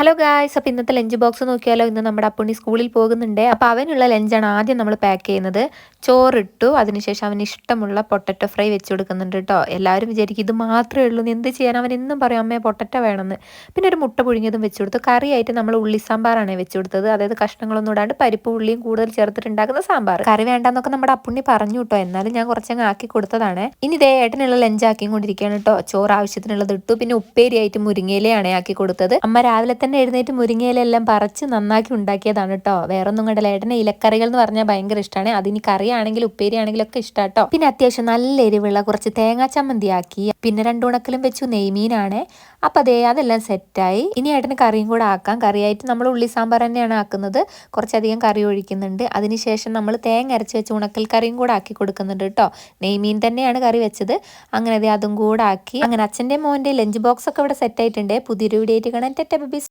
Hello guys അപ്പോൾ ഇന്നത്തെ lunch box നോക്കിയാലോ? ഇന്ന് നമ്മുടെ അപ്പുണ്ണി സ്കൂളിൽ പോകുന്നുണ്ട്. അപ്പോൾ അവനുള്ള ലഞ്ചാണ് ആദ്യം നമ്മൾ പാക്ക് ചെയ്യുന്നത്. ചോറിട്ടു അതിനുശേഷം അവന് ഇഷ്ടമുള്ള പൊട്ടറ്റോ ഫ്രൈ വെച്ച് കൊടുക്കുന്നുണ്ട് കേട്ടോ എല്ലാവരും വിചാരിക്കും ഇത് മാത്രമേ ഉള്ളൂ. എന്ത് ചെയ്യാൻ അവൻ എന്നും പറയും അമ്മയെ പൊട്ടറ്റോ വേണമെന്ന്. പിന്നെ ഒരു മുട്ട പുഴുങ്ങിയതും വെച്ച് കൊടുത്തു. കറിയായിട്ട് നമ്മൾ ഉള്ളി സാമ്പാറാണ് വെച്ച് കൊടുത്തത്. അതായത് കഷ്ണങ്ങളൊന്നും ഇടാണ്ട് പരിപ്പ് ഉള്ളിയും കൂടുതൽ ചേർത്തിട്ടുണ്ടാക്കുന്ന സാമ്പാർ. കറി വേണ്ടെന്നൊക്കെ നമ്മുടെ അപ്പുണ്ണി പറഞ്ഞു കേട്ടോ എന്നാലും ഞാൻ കുറച്ചങ്ങ് ആക്കി കൊടുത്തതാണ്. ഇനി ഇതേ ഏട്ടനുള്ള ലഞ്ച് ആക്കിയും കൊണ്ടിരിക്കുകയാണ് കേട്ടോ ചോറ് ആവശ്യത്തിനുള്ളത് ഇട്ടു. പിന്നെ ഉപ്പേരിയായിട്ട് മുരിങ്ങയിലയാണ് ആക്കി കൊടുത്തത്. അമ്മ രാവിലെ തന്നെ എഴുന്നേറ്റ് മുരിങ്ങയിലെല്ലാം പറിച്ച് നന്നാക്കി ഉണ്ടാക്കിയതാണ് കേട്ടോ വേറൊന്നും കണ്ടല്ല. ഏട്ടനെ ഇലക്കറികൾ എന്ന് പറഞ്ഞാൽ ഭയങ്കര ഇഷ്ടമാണ് അതിന് കറിയാണെങ്കിലും ഉപ്പേരിയാണെങ്കിലും ഒക്കെ ഇഷ്ടം കേട്ടോ പിന്നെ അത്യാവശ്യം നല്ല എരിവുള്ള കുറച്ച് തേങ്ങാ ചമ്മന്തിയാക്കി പിന്നെ രണ്ടു ഉണക്കലും വെച്ചു നെയ്മീനാണ്. അപ്പൊ അതേ അതെല്ലാം സെറ്റായി. ഇനി ഏട്ടന് കറിയും കൂടെ ആക്കാം. കറിയായിട്ട് നമ്മൾ ഉള്ളി സാമ്പാർ തന്നെയാണ് ആക്കുന്നത്. കുറച്ചധികം കറി ഒഴിക്കുന്നുണ്ട്. അതിനുശേഷം നമ്മൾ തേങ്ങ അരച്ച് വെച്ച് ഉണക്കൽ കറിയും കൂടെ ആക്കി കൊടുക്കുന്നുണ്ട് കേട്ടോ നെയ്മീൻ തന്നെയാണ് കറി വെച്ചത്. അങ്ങനെ അതും കൂടെ ആക്കി. അങ്ങനെ അച്ഛന്റെ മോന്റെ ലഞ്ച് ബോക്സ് ഒക്കെ ഇവിടെ സെറ്റ് ആയിട്ടുണ്ട്. പുതിയൊരു വീഡിയോ ആയിട്ട് കാണാൻ ടെറ്റ ബബീസ്